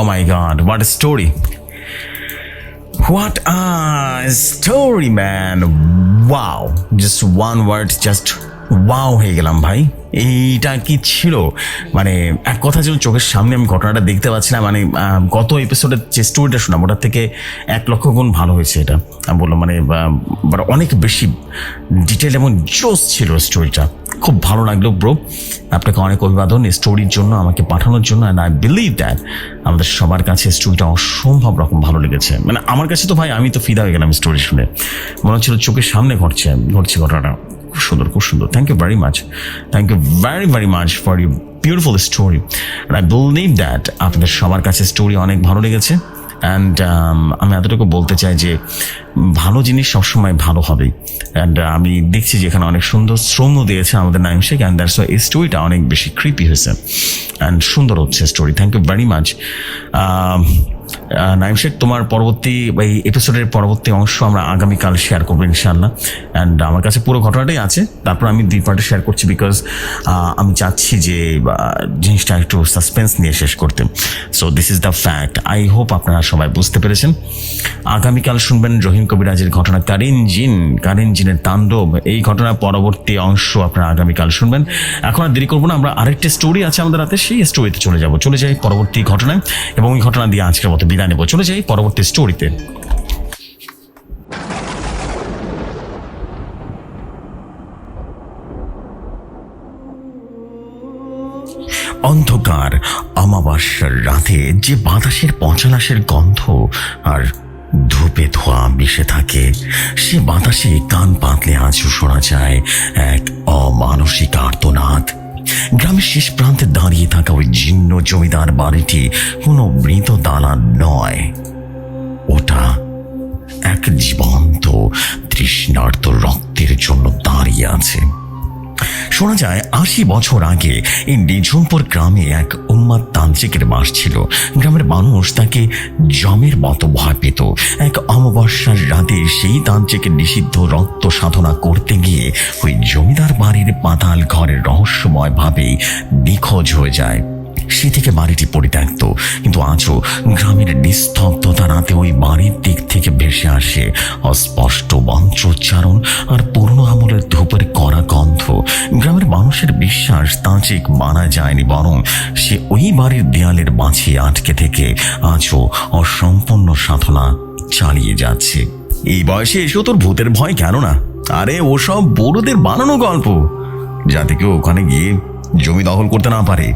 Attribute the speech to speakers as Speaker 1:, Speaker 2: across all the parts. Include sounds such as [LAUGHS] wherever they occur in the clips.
Speaker 1: Oh my god, what a story! What a story, man! Wow! Just one word, just wow হয়ে গেলাম ভাই এইটা কি ছিল মানে এক কথা ছিল চোখের সামনে আমি ঘটনাটা দেখতে পাচ্ছি না মানে গত এপিসোডের যে স্টোরিটা শোনাম ওটার থেকে এক লক্ষ গুণ ভালো হয়েছে এটা আমি বললাম মানে মানে অনেক বেশি ডিটেল এবং জোস ছিল স্টোরিটা খুব ভালো লাগল ব্রো আপনাকে অনেক অভিবাদন এই স্টোরির জন্য, আমাকে পাঠানোর জন্য অ্যান্ড আই বিলিভ দ্যাট আমাদের সবার কাছে স্টোরিটা অসম্ভব রকম ভালো লেগেছে। মানে আমার কাছে তো ভাই, আমি তো ফিদা হয়ে গেলাম স্টোরি শুনে। মনে হচ্ছিল চোখের সামনে ঘটছে ঘটছে ঘটনাটা। খুব সুন্দর খুব সুন্দর। Thank you very much thank you very very much for you beautiful story I believe that আপনাদের সবার কাছে স্টোরি অনেক ভালো লেগেছে। অ্যান্ড আমি এতটুকু বলতে চাই যে ভালো জিনিস সবসময় ভালো হবে। অ্যান্ড আমি দেখছি যে এখানে অনেক সুন্দর শ্রমও দিয়েছে আমাদের নাইম শেখ অ্যান্ড দ্যাটস এই স্টোরিটা অনেক বেশি ক্রিপি হয়েছে। অ্যান্ড সুন্দর হচ্ছে story thank you very much Naim Sheikh, তোমার পরবর্তী, এই এপিসোডের পরবর্তী অংশ আমরা আগামীকাল শেয়ার করব ইনশাল্লাহ অ্যান্ড আমার কাছে পুরো ঘটনাটাই আছে। তারপর আমি দুই পার্টে শেয়ার করছি বিকজ আমি চাচ্ছি যে জিনিসটা একটু সাসপেন্স নিয়ে শেষ করতে। So this is the fact I hope আপনারা সবাই বুঝতে পেরেছেন। আগামীকাল শুনবেন রহিম কবিরাজের ঘটনা কারিন জিন, কারিন জিনের তাণ্ডব। এই ঘটনার পরবর্তী অংশ আপনারা আগামীকাল শুনবেন। এখন আর দেরি করব না, আমরা আরেকটা স্টোরি আছে আমাদের হাতে, সেই স্টোরিতে চলে যাব। চলে যাই পরবর্তী ঘটনায়। এবং ওই ঘটনা দিয়ে আজকের মতো বিদায় নেব। চলে যাই পরবর্তী স্টোরিতে অন্ধকার, অমাবস্যার রাতে যে বাতাসের পচালাসের গন্ধ আর ধূপে ধোয়া মিশে থাকে, সে বাতাসে কান পাতলে আজও শোনা যায় এক অমানসিক আর্তনাদ। গ্রামের শেষ প্রান্তে দাঁড়িয়ে থাকা ওই জীর্ণ জমিদার বাড়িটি কোনো মৃত দালান নয়। ওটা এক জীবন্ত তৃষ্ণার্ত রক্তের জন্য দাঁড়িয়ে আছে। শোনা যায়, আশি বছর আগে এই নিঝুমপুর গ্রামে এক উম্মাদ তান্ত্রিকের বাস ছিল। গ্রামের মানুষ তাকে জমের মতো ভয় পেত। এক অমাবস্যার রাতে সেই তান্ত্রিকের নিষিদ্ধ রক্ত সাধনা করতে গিয়ে ওই জমিদার বাড়ির পাতাল ঘরের রহস্যময়ভাবে নিখোঁজ হয়ে যায়। সে থেকে বাড়িটি পরিত্যক্ত। কিন্তু আজও গ্রামের নিস্তব্ধতা রাতে ওই বাড়ির দিক থেকে ভেসে আসে অস্পষ্ট মন্ত্রোচ্চারণ আর পুরনো আমলের ধূপের কড়া গন্ধ। গ্রামের মানুষের বিশ্বাস তাঁচিক মানা যায়নি, বরং সে ওই বাড়ির দেয়ালের মাঝে আটকে থেকে আজও অসম্পূর্ণ সাধনা চালিয়ে যাচ্ছে। এই বয়সে এসেও তোর ভূতের ভয় কেন না আরে ওসব বড়দের বানানো গল্প। যাতে কেউ ওখানে গিয়ে জমি দখল করতে না পারে।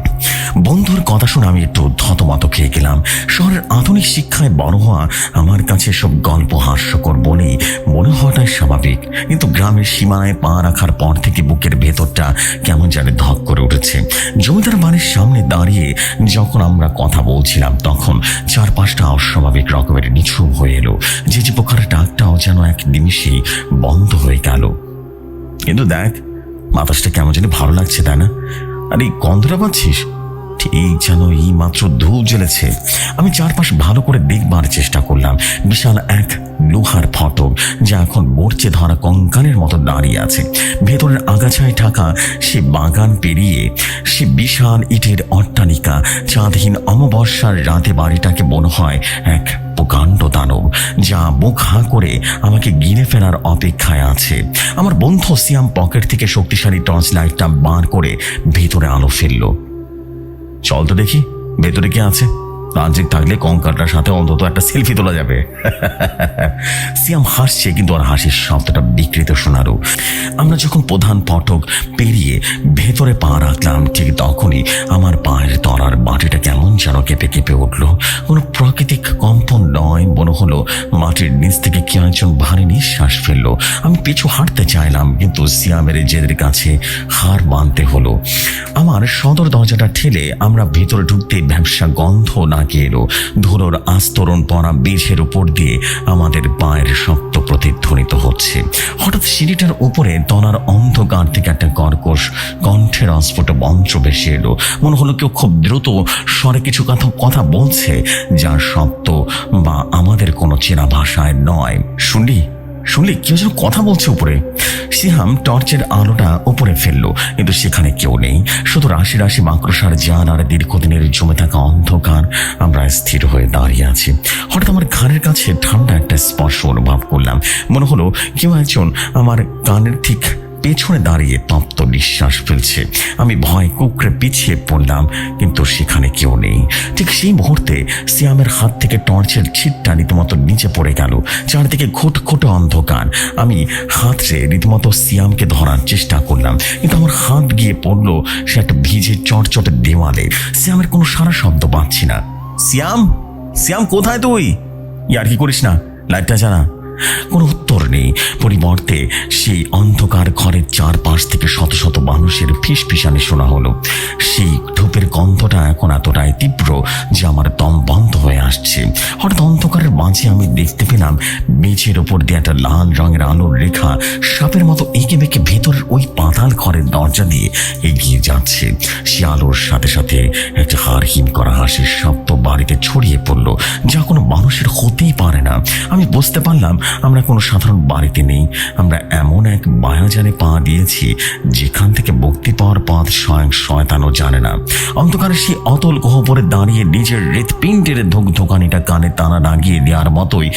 Speaker 1: বন্ধুর কথা শুনে আমি একটু থতমত খেয়ে গেলাম। শহরের আধুনিক শিক্ষায় বড় হওয়া আমার কাছে সব গল্প হাস্যকর বলেই মনে হওয়াটাই স্বাভাবিক। কিন্তু গ্রামের সীমানায় পা রাখার পর থেকে বুকের ভেতরটা কেমন জানে ধক করে উঠেছে। জমিদার বাড়ির সামনে দাঁড়িয়ে যখন আমরা কথা বলছিলাম, তখন চারপাশটা অস্বাভাবিক রকমের নিঝুম হয়ে এলো। যে যে পোকার ডাকটাও যেন এক নিমিষেই বন্ধ হয়ে গেল। কিন্তু দেখ বাতাসটা কেমন জানি ভালো লাগছে, তাই না? আর এই গন্ধটা পাচ্ছিস? ঠিক যেন এই মাত্র ধূপ জ্বলেছে। আমি চারপাশ ভালো করে দেখবার চেষ্টা করলাম। বিশাল এক লোহার ফটক, যা এখন মরচে ধরা কঙ্কালের মতো দাঁড়িয়ে আছে। ভেতরের আগাছায় ঢাকা সে বাগান পেরিয়ে সে বিশাল ইটের অট্টালিকা চাঁদহীন অমাবস্যার রাতে বাড়িটাকে মনে হয় এক প্রকাণ্ড দানব, যা মুখ হাঁ করে আমাকে গিলে ফেলার অপেক্ষায় আছে। আমার বন্ধু সিয়াম পকেট থেকে শক্তিশালী টর্চ লাইটটা বার করে ভেতরে আলো ফেলল। চল তো দেখি, ভেতরে কি আছে? তান্ত্রিক থাকলে কঙ্কালটার সাথে অন্তত একটা সেলফি তোলা যাবে। [LAUGHS] সিয়াম হাসছে, কিন্তু আর হাসির শব্দটা বিকৃত শোনারও। আমরা যখন প্রধান ফটক পেরিয়ে ভেতরে পা রাখলাম, ঠিক তখনই আমার পায়ের তলার মাটিটা কেমন যেন কেঁপে কেঁপে উঠল। কোনো প্রাকৃতিক কম্পন নয়, মনে হলো মাটির নিচ থেকে কে একজন ভারী নিঃশ্বাস ফেলল। আমি পিছু হাঁটতে চাইলাম, কিন্তু সিয়ামের জেদের কাছে হার মানতে হলো। আমার সদর দরজাটা ঠেলে আমরা ভেতরে ঢুকতে ব্যবসা গন্ধ নাকে এলো। ধুলোর আস্তরণ পরা বীজের উপর দিয়ে আমাদের পায়ের শক্ত প্রতিধ্বনিত হচ্ছে। হঠাৎ সিঁড়িটার উপরে তলার অন্ধকার থেকে একটা কর্কশ কণ্ঠের অস্ফুট মন্ত্র ভেসে এলো। মনে হলো কেউ খুব দ্রুত স্বরে কিছু কথা কথা বলছে, যার শব্দ বা আমাদের কোনো চেনা ভাষায় নয়। শুনলি? শুনলি, কেউ যেন কথা বলছে উপরে। সিহাম টর্চের আলোটা উপরে ফেলল, কিন্তু সেখানে কেউ নেই। শুধু রাশি রাশি মাকড়সার যান আর দীর্ঘদিনের জমে থাকা অন্ধকার, আমরা স্থির হয়ে দাঁড়িয়ে আছি। হঠাৎ আমার ঘাড়ের কাছে ঠান্ডা একটা স্পর্শ অনুভব করলাম। মনে হলো কেউ একজন আমার কানের ঠিক পেছনে দাঁড়িয়ে তপ্ত নিঃশ্বাস ফেলছে। আমি ভয় কুকড়ে পিছিয়ে পড়লাম, কিন্তু সেখানে কেউ নেই। ঠিক সেই মুহূর্তে সিয়ামের হাত থেকে টর্চের ছিটটা রীতিমতো নিচে পড়ে গেল, চারদিকে খুটে অন্ধকার। আমি হাতরে রীতিমতো সিয়ামকে ধরার চেষ্টা করলাম, কিন্তু আমার হাত গিয়ে পড়ল সে একটা ভিজে চটচটে দেওয়ালে। সিয়ামের কোনো সারা শব্দ পাচ্ছি না। সিয়াম সিয়াম কোথায় তুই? ইয়ার কি করিস না? লাইটটা জানা কোনো উত্তর নেই। পরিবর্তে সেই অন্ধকার ঘরের চারপাশ থেকে শত শত মানুষের ফিস ফিসানি শোনা হলো। সেই ধূপের গন্ধটা এখন এতটাই তীব্র যে আমার দম বন্ধ হয়ে আসছে। হঠাৎ অন্ধকারের মাঝে আমি দেখতে পেলাম মেঝের ওপর দিয়ে একটা লাল রঙের আলোর রেখা সাপের মতো এঁকে বেঁকে ভেতরের ওই পাতাল ঘরের দরজা দিয়ে এগিয়ে যাচ্ছে। সে আলোর সাথে সাথে একটা হাড় হিম করা হাসির শব্দ বাড়িতে ছড়িয়ে পড়ল, যা কোনো মানুষের হতেই পারে না। আমি বুঝতে পারলাম আমরা কোনো সাধারণ বাড়িতে নেই। আমরা এমন এক মায়াজানে পা দিয়েছি যেখান থেকে মুক্তি পাওয়ার পথ স্বয়ং শয়তানও জানে না। অন্ধকারে সেই অতল গহ্বরে দাঁড়িয়ে নিজের হৃৎপিণ্ডের ধোক ধোকানিটা কানে টানা লাগিয়ে দেওয়ার মতোই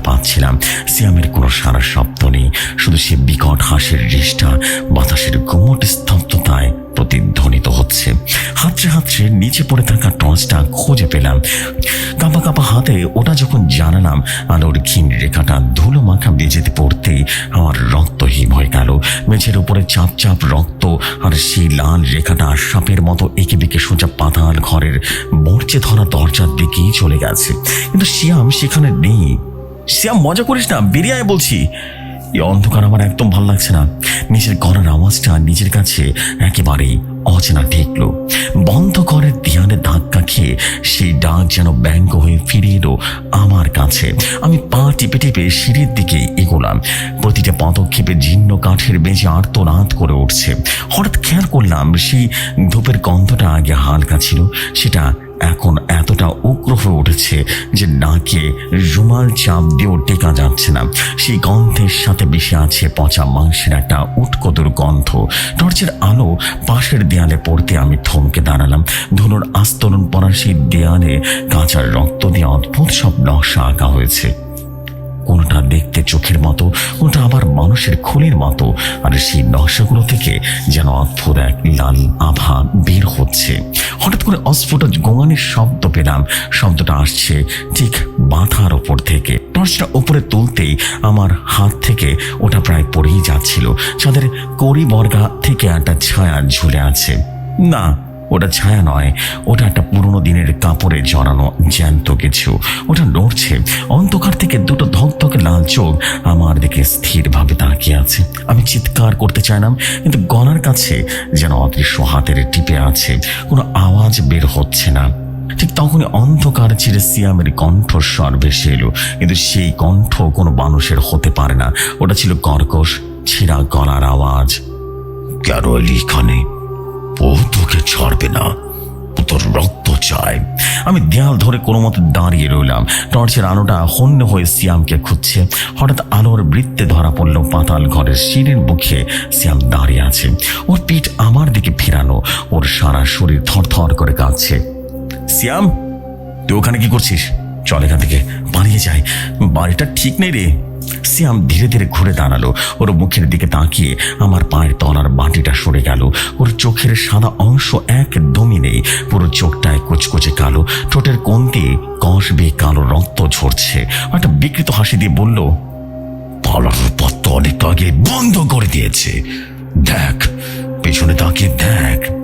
Speaker 1: শুনতে পাচ্ছিলাম। সিয়ামের কোনো সারা শব্দ নেই। শুধু সে বিকট হাসির রেশটা বাতাসের গুমট স্তব্ধতায় প্রতিধ্বনিত হচ্ছে। হাতড়ে হাতড়ে নিচে পড়ে থাকা টর্চটা খুঁজে পেলাম। কাঁপা কাঁপা হাতে ওটা যখন জানালাম, আলোর ক্ষীণ রেখাটা ধুলো মাখা বেজেতে পড়তেই আমার রক্ত হিম হয়ে গেল। মেঝের উপরে চাপ চাপ রক্ত আর সেই লাল রেখাটা সাপের মতো এঁকে বেঁকে সোজা পাতাল ঘরের মরচে ধরা দরজার দিকেই চলে গেছে। কিন্তু শিয়াম সেখানে নেই। শ্যাম, মজা করিস না, বেরিয়ে বলছি। এই অন্ধকার আমার একদম ভালো লাগছে না। নিজের গলার আওয়াজটা নিজের কাছে একেবারেই অচেনা ঠেকলো। বন্ধ ঘরের ধ্যানে ধাক্কা খেয়ে সেই ডাক যেন ব্যঙ্গ হয়ে ফিরে এলো আমার কাছে। আমি পা টিপে টিপে সিঁড়ির দিকে এগোলাম। প্রতিটা পদক্ষেপে জীর্ণ কাঠের বেঁচে আর্তনাদ করে উঠছে। হঠাৎ খেয়াল করলাম সেই ধূপের গন্ধটা আগে হালকা ছিল, সেটা এখন এতটা উগ্র হয়ে উঠেছে যে নাকে রুমাল চাপ দিয়েও টেকা যাচ্ছে না। সেই গন্ধের সাথে মিশে আছে পচা মাংসের একটা উটকোদুর গন্ধ টর্চের আলো পাশের দেয়ালে পড়তে আমি থমকে দাঁড়ালাম। ধনুর আস্তরণ পড়া সেই দেয়ালে কাঁচার রক্ত দিয়ে অদ্ভুত সব নকশা আঁকা হয়েছে। কোনটা দেখতে চোখের মতো, ওটা আবার মানুষের খুলির মতো। আর সেই নকশাগুলো থেকে যেন অদ্ভুত এক লাল আভা বের হচ্ছে। হঠাৎ করে অস্ফুট গোঙানির শব্দ পেলাম। শব্দটা আসছে ঠিক মাথার ওপর থেকে। টর্চটা ওপরে তুলতেই আমার হাত থেকে ওটা প্রায় পড়েই যাচ্ছিল। চাঁদের কড়ি বর্গা থেকে একটা ছায়া ঝুলে আছে। না ওটা ছায়া নয়, ওটা একটা পুরনো দিনের কাপড়ে জড়ানো জ্যান্ত কিছু। ওটা নড়ছে, অন্ধকার থেকে দুটো ধকধকে লাল চোখ আমার দিকে স্থিরভাবে তাকিয়ে আছে। আমি চিৎকার করতে চাইলাম, কিন্তু গলার কাছে যেন অদৃশ্য হাতের টিপে আছে, কোনো আওয়াজ বের হচ্ছে না। ঠিক তখনই অন্ধকার চিরে সিয়ামের কণ্ঠস্বর ভেসে এলো, কিন্তু সেই কণ্ঠ কোনো মানুষের হতে পারে না। ওটা ছিল কর্কশ, ছিঁড়া গলার আওয়াজ। কেন এখানে, ও তোকে ছাড়বে না। তোর রক্ত চায় আমি দেয়াল ধরে কোনো মতো দাঁড়িয়ে রইলাম। টর্চের আলোটা হন্য হয়ে সিয়ামকে খুঁজছে। হঠাৎ আলোর বৃত্তে ধরা পড়ল পাতাল ঘরের সিঁড়ির মুখে সিয়াম দাঁড়িয়ে আছে। ওর পিঠ আমার দিকে ফেরানো। ওর সারা শরীর থরথর করে কাঁদছে সিয়াম, তুই ওখানে কি করছিস? চল এখান থেকে, পালিয়ে যাই। বাড়িটা ঠিক নেই রে। সিয়াম ধীরে ধীরে ঘুরে দাঁড়াল। ওর মুখের দিকে তাকিয়ে আমার পায়ের তলার মাটিটা সরে গেল। ওর চোখের সাদা অংশ একদমই নেই। পুরো চোখটায় কুচকুচে কালো। ঠোঁটের কোন দিয়ে কষ বেয়ে কালো রক্ত ঝরছে। একটা বিকৃত হাসি দিয়ে বলল পালার পথ তো অনেক আগে বন্ধ করে দিয়েছে। দেখ, পেছনে তাকিয়ে দেখ।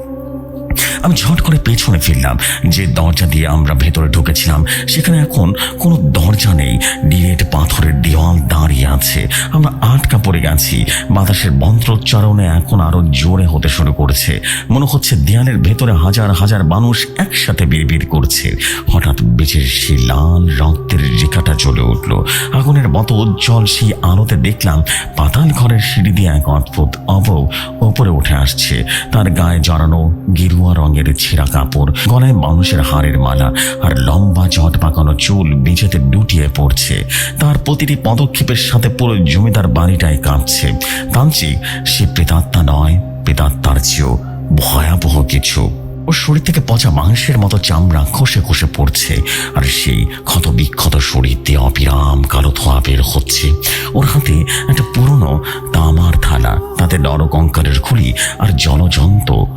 Speaker 1: আমি ঝট করে পেছনে ফিরলাম। যে দরজা দিয়ে আমরা ভেতরে ঢুকেছিলাম, সেখানে এখন কোনো দরজা নেই। ডিরেট পাথরের দেওয়াল দাঁড়িয়ে আছে। আমরা আটকা পড়ে গেছি। বাতাসের মন্ত্রোচ্চারণে এখন আরও জোরে হতে শুরু করেছে। মনে হচ্ছে দেয়ালের ভেতরে হাজার হাজার মানুষ একসাথে বিড়বিড় করছে। হঠাৎ বেঁচে সেই লাল রক্তের রেখাটা চলে উঠল। আগুনের মতো উজ্জ্বল সেই আলোতে দেখলাম পাতাল ঘরের সিঁড়ি দিয়ে এক অদ্ভুত অবৌ ওপরে উঠে আসছে। তার গায়ে জড়ানো গেরুয়া রঙের ছেঁড়া কাপড়, গলায় মানুষের হাড়ের মালা আর লম্বা জট পাকানো চুল বেঁচেতে ডুটিয়ে পড়ছে। তার প্রতিটি পদক্ষেপের সাথে পুরো জমিদার বাড়িটাই কাঁপছে। তান্ত্রিক সে প্রেতাত্মা নয়, প্রেতাত্মার চেয়েও ভয়াবহ কিছু। ওর শরীর থেকে পচা মাংসের মতো চামড়া খসে খসে পড়ছে আর সেই ক্ষত বিক্ষত শরীর দিয়ে অবিরাম কালো ধোয়া বের হচ্ছে। ওর হাতে একটা পুরনো তামার থালা, তাতে নরকঙ্কালের খুলি আর ধূপ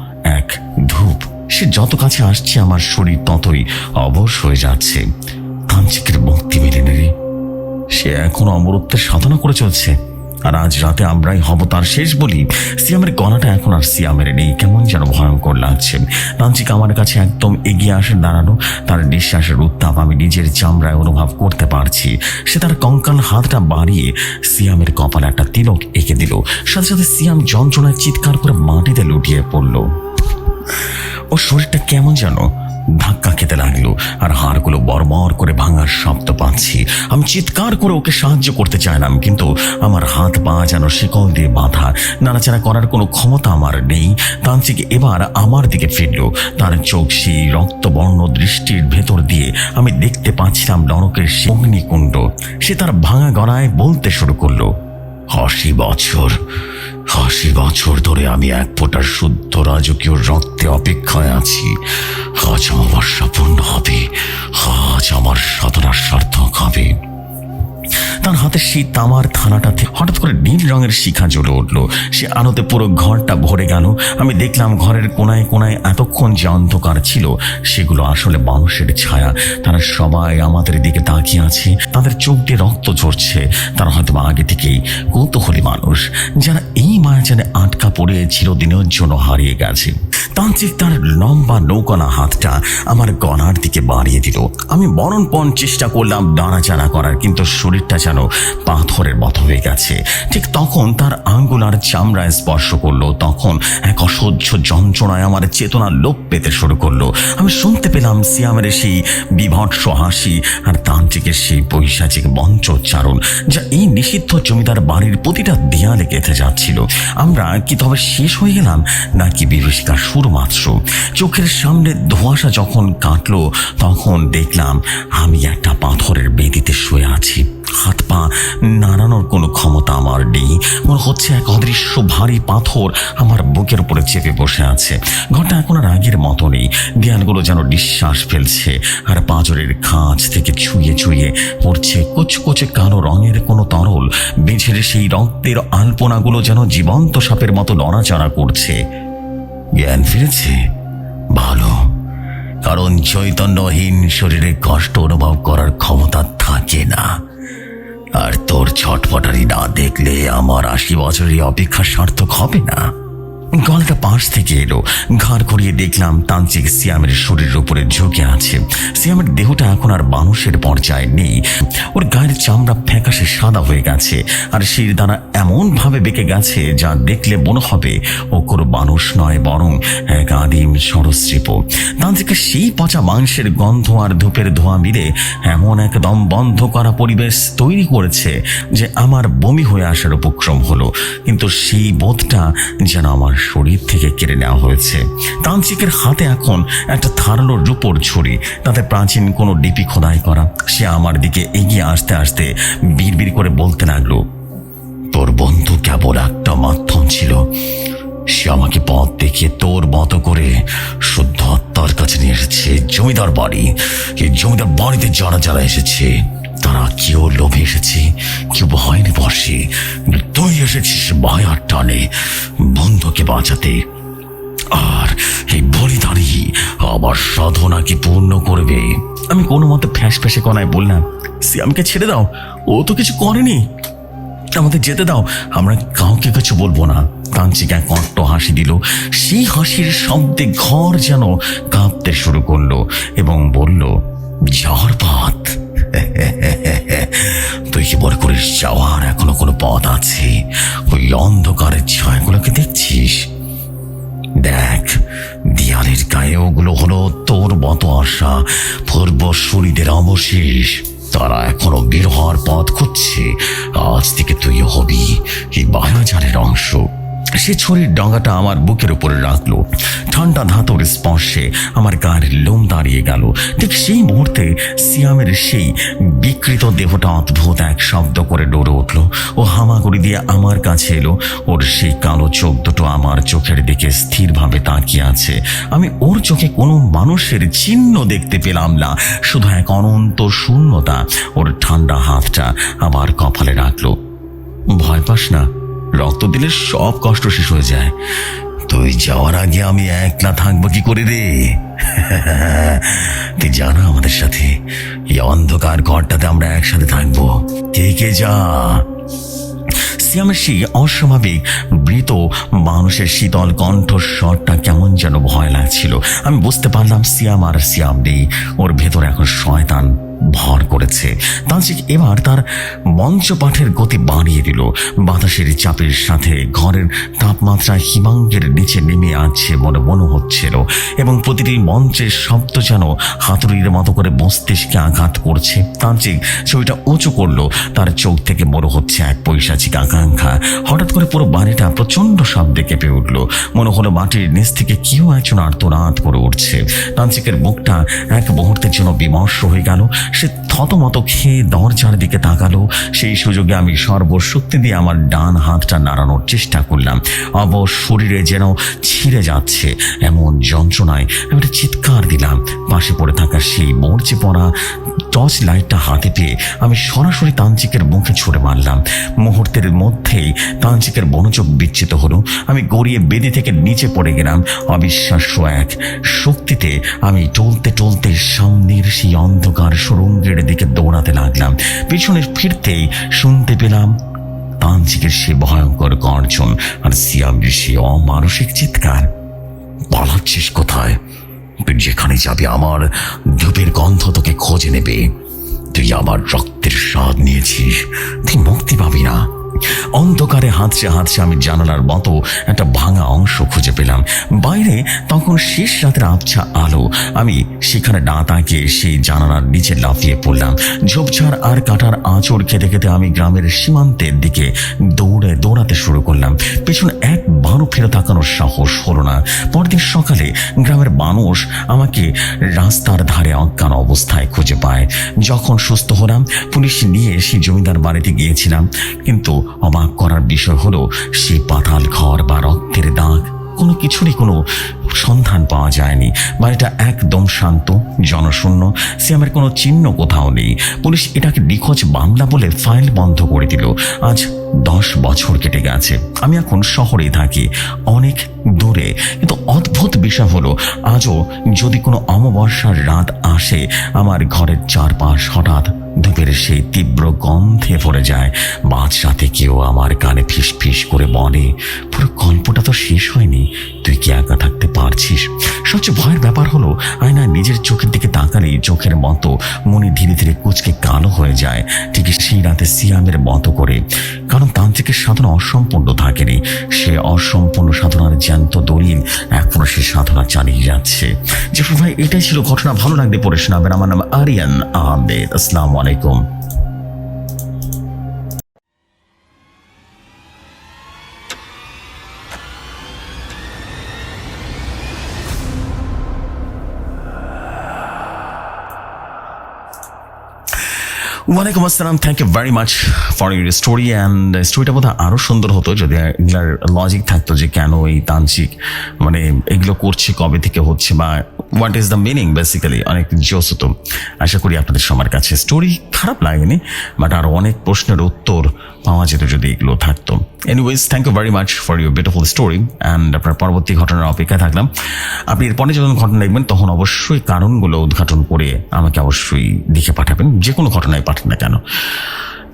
Speaker 1: সে যত কাছে আসছে, আমার শরীর ততই অবশ হয়ে যাচ্ছে। তান্ত্রিকের মুক্তি মেলেনি রে সে এখনও অমরত্বের সাধনা করে চলছে। আর আজ রাতে আমরাই হব তার শেষ বলি। সিয়ামের গলাটা এখন আর সিয়ামের নেই। কেমন যেন ভয়ঙ্কর লাগছে। তান্ত্রিক আমার কাছে একদম এগিয়ে আসে দাঁড়ানো। তার নিঃশ্বাসের উত্তাপ আমি নিজের চামড়ায় অনুভব করতে পারছি। সে তার কঙ্কাল হাতটা বাড়িয়ে সিয়ামের কপালে একটা তিলক এঁকে দিল। সাথে সাথে সিয়াম যন্ত্রণায় চিৎকার করে মাটিতে লুটিয়ে পড়ল। ওর শরীরটা কেমন যেন ধাক্কা খেতে লাগল, আর হাড়গুলো বরবর করে ভাঙার শব্দ পাচ্ছি। আমি চিৎকার করে ওকে সাহায্য করতে চাইলাম, কিন্তু আমার হাত পা যেন শিকল দিয়ে বাঁধা। নাড়াচাড়া করার কোনো ক্ষমতা আমার নেই। তান্ত্রিক এবার আমার দিকে ফিরল। তার চোখ সেই রক্তবর্ণ দৃষ্টির ভেতর দিয়ে আমি দেখতে পাচ্ছিলাম নরকের সেই অগ্নিকুণ্ড সে তার ভাঙা গড়ায় বলতে শুরু করল আশি বছর আশি বছর ধরে আমি এক ফোঁটা শুদ্ধ রাজকীয় রক্তে অপেক্ষায় আছি। আজ আমার সাপূর্ণ হবে, আজ আমার সাধনার সার্থক হবে। তার হাতে সেই তামার থানাটাতে হঠাৎ করে নীল রঙের শিখা জ্বলে উঠল। সে আলোতে পুরো ঘরটা ভরে গেল। আমি দেখলাম ঘরের কোনায় কোনায় এতক্ষণ যে অন্ধকার ছিল, সেগুলো আসলে মানুষের ছায়া। তারা সবাই আমাদের দিকে তাকিয়ে আছে। তাদের চোখ দিয়ে রক্ত ঝরছে। তারা হয়তো আগে থেকেই কৌতূহলী মানুষ, যারা এই মায়াজানে আটকা পড়ে চিরদিনের জন্য হারিয়ে গেছে। তান্ত্রিক তার লম্বা নৌকনা হাতটা আমার গলার দিকে বাড়িয়ে দিল। আমি মরণপণ চেষ্টা করলাম দাঁড়াচাড়া করার, কিন্তু শরীরটা যেন পাথরের মতো হয়ে গেছে। ঠিক তখন তার আঙ্গুলার চামড়ায় স্পর্শ করল। তখন এক অসহ্য যন্ত্রণায় আমার চেতনা লোপ পেতে শুরু করল। আমি শুনতে পেলাম সিয়ামের সেই বিভৎস হাসি আর তান্ত্রিকের সেই পৈশাচিক মঞ্চোচ্চারণ যা এই নিষিদ্ধ জমিদার বাড়ির প্রতিটা দেয়ালে গেঁথে যাচ্ছিল। আমরা কি তবে শেষ হয়ে গেলাম, নাকি বিভীষিকা শুরুমাত্র চোখের সামনে ধোঁয়াশা যখন কাটলো, তখন দেখলাম আমি একটা পাথরের বেদিতে শুয়ে আছি। হাত পা নাড়ানোর কোনো ক্ষমতা আমার নেই। মনে হচ্ছে এক অদৃশ্য ভারী পাথর আমার বুকের উপরে চেপে বসে আছে। ঘরটা এখন আর আগের মতো নেই। দেয়ালগুলো যেন নিঃশ্বাস ফেলছে, আর পাঁজরের খাঁজ থেকে ছুঁয়ে ছুঁয়ে পড়ছে কুচকুচে কালো রঙের কোনো তরল। বেঝের সেই রক্তের আলপনাগুলো যেন জীবন্ত সাপের মতো নড়াচড়া করছে। জ্ঞান ফিরেছে? ভালো। কারণ চৈতন্যহীন শরীরে কষ্ট অনুভব করার ক্ষমতা থাকে না। আর তোর ছটফটারি না দেখলে আমার আশি বছরের অপেক্ষা সার্থক হবে না। গলাটা পাশ থেকে এলো। ঘাড় করিয়ে দেখলাম তান্ত্রিক সিয়ামের শরীরের উপরে ঝুঁকে আছে। সিয়ামের দেহটা এখন আর মানুষের পর্যায়ে নেই। ওর গায়ের চামড়া ফ্যাকাশে সাদা হয়ে গেছে। আর শির দানা এমন ভাবে বেঁকে গেছে যা দেখলে মনে হবে ও কোনো মানুষ নয় বরং এক আদিম সরস্রীপ তান্ত্রিকের সেই পচা মাংসের গন্ধ আর ধূপের ধোঁয়া মিলে এমন একদম বন্ধ করা পরিবেশ তৈরি করেছে যে আমার বমি হয়ে আসার উপক্রম হলো। কিন্তু সেই বোধটা যেন আমার শরীর থেকে কেড়ে নেওয়া হয়েছে। তান্ত্রিকের হাতে এখন একটা ধারালো রূপোর ছুরি। তাতে প্রাচীন কোনো লিপি খোদাই করা। সে আমার দিকে এগিয়ে আসতে আসতে বিড়বিড় করে বলতে লাগল, তোর বন্ধু কেবল একটা মাধ্যম ছিল। সে আমাকে পথ দেখিয়ে তোর মতো করে শুদ্ধ আত্মার কাছে নিয়ে এসেছে। জমিদার বাড়ি। এই জমিদার বাড়িতে যারা যারা এসেছে। তারা কেউ লোভে এসেছে, কেউ ভয়নি বসে তুই এসেছিস মায়ার টানে, বন্ধুকে বাঁচাতে। আর এই বলিদানি আবার সাধনাকে পূর্ণ করবে? আমি কোনো মতে ফ্যাঁস ফ্যাসে কনায় বললাম সিয়ামকে ছেড়ে দাও, ও তো কিছু করেনি। আমাদের যেতে দাও, আমরা কাউকে কিছু বলব না। তান্ত্রিক এক অট্ট হাসি দিল, সেই হাসির শব্দে ঘর যেন কাঁপতে শুরু করল এবং বলল পথ [LAUGHS] তুই কি মনে করিস যাওয়ার এখনও কোনো পথ আছে? ওই অন্ধকারের ছায়াগুলোকে দেখছিস? দেখ, দেয়ালের গায়ে ওগুলো হলো তোর মতো আশা পূর্বসূরিদের অবশেষ। তারা এখনও বের হওয়ার পথ খুঁজছে। আজ থেকে তুই হবি, এই মায়াজালের অংশ। সে ছড়ির ডগাটা আমার বুকের উপরে রাখল। ঠান্ডা ধাতুর স্পর্শে আমার গায়ের লোম দাঁড়িয়ে গেল। ঠিক সেই মুহূর্তে সিয়ামের সেই বিকৃত দেহটা অদ্ভুত এক শব্দ করে ডরে উঠল। ও হামাগুড়ি দিয়ে আমার কাছে এলো। ওর সেই কালো চোখ দুটো আমার চোখের দিকে স্থিরভাবে তাকিয়ে আছে। আমি ওর চোখে কোনো মানুষের চিহ্ন দেখতে পেলাম না। শুধু এক অনন্ত শূন্যতা। ওর ঠান্ডা হাতটা আমার কপালে রাখল। ভয় পাস না। রক্ত দিলে সব কষ্ট শেষ হয়ে যায়। তুই যাওয়ার আগে আমি একলা থাকব কি করে রে? [LAUGHS] তুই জানা আমাদের সাথে? এই অন্ধকার ঘরটাতে আমরা একসাথে থাকব। কে যা? সিয়ামের অস্বাভাবিক, মৃত মানুষের শীতল কণ্ঠস্বরটা কেমন যেন ভয় লাগছিল। আমি বুঝতে পারলাম সিয়াম আর সিয়াম নেই। ওর ভেতর এখন শয়তান। ভর করেছে। তান্ত্রিক এবার তার মঞ্চ পাঠের গতি বাড়িয়ে দিল। বাতাসের চাপের সাথে ঘরের তাপমাত্রা হিমাঙ্গের নিচে নেমে আছে বলে মনে হচ্ছিল এবং প্রতিটি মঞ্চের শব্দ যেন হাতুড়ির মতো করে মস্তিষ্কে আঘাত করছে। তান্ত্রিক ছবিটা উঁচু করল। তার চোখ থেকে মনে হচ্ছে এক পৈশাচিক আকাঙ্ক্ষা। হঠাৎ করে পুরো বাড়িটা প্রচণ্ড শব্দে কেঁপে উঠল। মনে হলো মাটির নিচ থেকে কেউ একজন আর্তনাদ করে উঠছে। তান্ত্রিকের মুখটা এক মুহূর্তের জন্য বিমর্ষ হয়ে গেল। সে থতমত খেয়ে দরজার দিকে তাকালো। সেই সুযোগে আমি সর্বশক্তি দিয়ে আমার ডান হাতটা নাড়ানোর চেষ্টা করলাম। অব শরীরে যেন ছিঁড়ে যাচ্ছে এমন যন্ত্রণায় আমি একটা চিৎকার দিলাম। পাশে পড়ে থাকা সেই মরচে পড়া টর্চ লাইটটা হাতে পেয়ে আমি সরাসরি তান্ত্রিকের মুখে ছুড়ে মারলাম। মুহূর্তের মধ্যেই তান্ত্রিকের বনচোখ বিচ্ছিত হলো। আমি গড়িয়ে বেদি থেকে নিচে পড়ে গেলাম। অবিশ্বাস্য এক শক্তিতে আমি টলতে টলতে সামনের সেই অন্ধকার সুরঙ্গের দিকে দৌড়াতে লাগলাম। পিছনে ফিরতেই শুনতে পেলাম তান্ত্রিকের সে ভয়ঙ্কর গর্জন আর সিয়ামের সে অমানসিক চিৎকার। পালাচ্ছিস কোথায়? যেখানে যাবে আমার ধূপের গন্ধ তোকে খোঁজে নেবে। তুই আমার রক্তের স্বাদ নিয়েছিস। তুই মুক্তি পাবি না। অন্ধকারে হাতছে হাতছে আমি জানালার মতো একটা ভাঙা অংশ খুঁজে পেলাম। বাইরে তখন শেষ রাতের আবছা আলো। আমি সেখানে না তাকিয়ে সেই জানালার নিচে লাফিয়ে পড়লাম। ঝোপঝাড় আর কাটার আঁচড় খেতে খেতে আমি গ্রামের সীমান্তের দিকে দৌড়ে দৌড়াতে শুরু করলাম। পেছনে একবারও ফিরে তাকানোর সাহস হলো না। পরদিন সকালে গ্রামের মানুষ আমাকে রাস্তার ধারে অজ্ঞান অবস্থায় খুঁজে পায়। যখন সুস্থ হলাম, পুলিশ নিয়ে সেই জমিদার বাড়িতে গিয়েছিলাম। কিন্তু অবাক করার বিষয় হলো, সে পাতাল ঘর বা রক্তের দাগ, কোনো কিছুরই কোনো সন্ধান পাওয়া যায়নি। বাড়িটা একদম শান্ত, জনশূন্য সিয়ামের কোনো চিহ্ন কোথাও নেই। পুলিশ এটাকে নিখোঁজ বাংলা বলে ফাইল বন্ধ করে দিল। আজ দশ বছর কেটে গেছে। আমি এখন শহরে থাকি, অনেক দূরে। কিন্তু অদ্ভুত বিষয় হলো, আজও যদি কোনো অমাবস্যার রাত আসে, আমার ঘরের চারপাশ হঠাৎ ধূপের সেই তীব্র গন্ধে ভরে যায়। রাতে কেউ আমার কানে ফিস ফিস করে বলে, পুরো গল্পটা তো শেষ হয়নি, তুই কি একা থাকতে পারছিস? সবচেয়ে ভয়ের ব্যাপার হলো আয়না নিজের চোখের দিকে তাকালেই চোখের মতো। মনে ধীরে ধীরে কুচকে কালো হয়ে যায়। ঠিক সেই রাতে সিয়ামের মতো করে। কারণ তান্ত্রিকের সাধনা অসম্পূর্ণ থাকেনি। সে অসম্পূর্ণ সাধনার জ্যান্ত দলিল এখনও সে সাধনা চালিয়ে যাচ্ছে। যে ভাই, এটাই ছিল ঘটনা। ভালো লাগবে পড়ে শোনাবেন। আমার নাম আরিয়ান আহমেদ। আসসালামু আলাইকুম। ওয়ালাইকুম আসসালাম thank you very much for your story and স্টোরিটা বোধহয় আরও সুন্দর হতো যদি এগুলার লজিক থাকতো যে কেন এই তান্ত্রিক মানে এগুলো করছে, কবে থেকে হচ্ছে বা what is the meaning basically অনেক জোস হতো আশা করি আপনাদের সবার কাছে স্টোরি খারাপ লাগেনি বাট আরও অনেক প্রশ্নের উত্তর পাওয়া যেত যদি এগুলো থাকতো। Anyways thank you very much for your beautiful story and আপনার পরবর্তী ঘটনার অপেক্ষায় থাকলাম। আপনি এরপরে যখন ঘটনা দেখবেন, তখন অবশ্যই কারণগুলো উদ্ঘাটন করে আমাকে অবশ্যই দেখে পাঠাবেন। যে কোনো ঘটনায় পাঠান না কেন।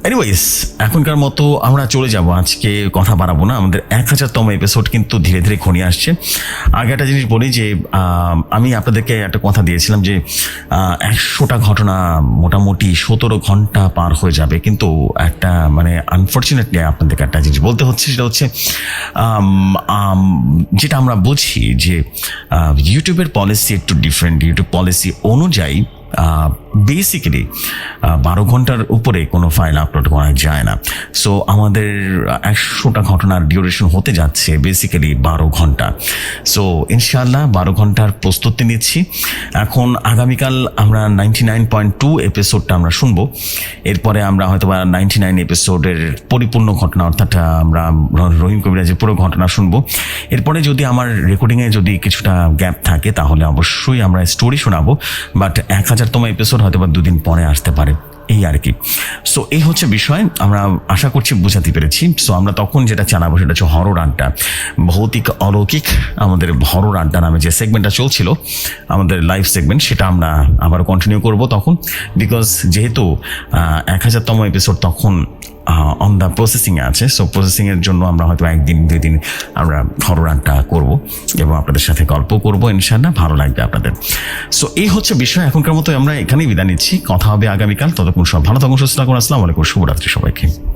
Speaker 1: এনিওয়েজ এখনকার মতো আমরা চলে যাব। আজকে কথা বাড়াবো না। আমাদের এক হাজারতম এপিসোড কিন্তু ধীরে ধীরে ঘনিয়ে আসছে। আগে একটা জিনিস বলি যে আমি আপনাদেরকে একটা কথা দিয়েছিলাম যে একশোটা ঘটনা মোটামুটি সতেরো ঘণ্টা পার হয়ে যাবে। কিন্তু একটা মানে আনফর্চুনেটলি আপনাদেরকে একটা জিনিস বলতে হচ্ছে, সেটা হচ্ছে যেটা আমরা বুঝি যে ইউটিউবের পলিসি একটু ডিফারেন্ট ইউটিউব পলিসি অনুযায়ী বেসিক্যালি বারো ঘণ্টার উপরে কোনো ফাইল আপলোড করা যায় না। সো আমাদের একশোটা ঘটনার ডিউরেশন হতে যাচ্ছে বেসিক্যালি বারো ঘণ্টা। সো ইনশাল্লাহ বারো ঘণ্টার প্রস্তুতি নিচ্ছি। এখন আগামীকাল আমরা নাইনটি নাইন পয়েন্ট টু এপিসোডটা আমরা শুনব। এরপরে আমরা হয়তো বা নাইনটি নাইন এপিসোডের পরিপূর্ণ ঘটনা, অর্থাৎ আমরা রহিম কবিরাজের পুরো ঘটনা শুনব। এরপরে যদি আমার রেকর্ডিংয়ে যদি কিছুটা গ্যাপ থাকে, তাহলে অবশ্যই আমরা স্টোরি শোনাবো। বাট এক হাজারতম এপিসোড হয়তো বা দুদিন পরে আসতে পারে। এই আর কি। সো এই হচ্ছে বিষয়। আমরা আশা করছি বোঝাতে পেরেছি। সো আমরা তখন যেটা জানাব সেটা হচ্ছে হরর আড্ডা ভৌতিক অলৌকিক আমাদের হরর আড্ডা নামে যে সেগমেন্টটা চলছিল, আমাদের লাইভ সেগমেন্ট সেটা আমরা আবার কন্টিনিউ করব তখন। বিকজ যেহেতু এক হাজারতম এপিসোড তখন অন দ্য প্রসেসিংয়ে আছে। সো প্রসেসিংয়ের জন্য আমরা হয়তো একদিন দুই দিন আমরা ফরওয়ার্ডটা করব এবং আপনাদের সাথে গল্প করব ইনশাল্লাহ ভালো লাগবে আপনাদের। সো এই হচ্ছে বিষয়। এখনকার মতো আমরা এখানেই বিদায় নিচ্ছি। কথা হবে আগামীকাল। ততক্ষণ সব ভালো থাকুন, সুস্থ থাকুন। আসসালামু আলাইকুম। শুভরাত্রি সবাইকে।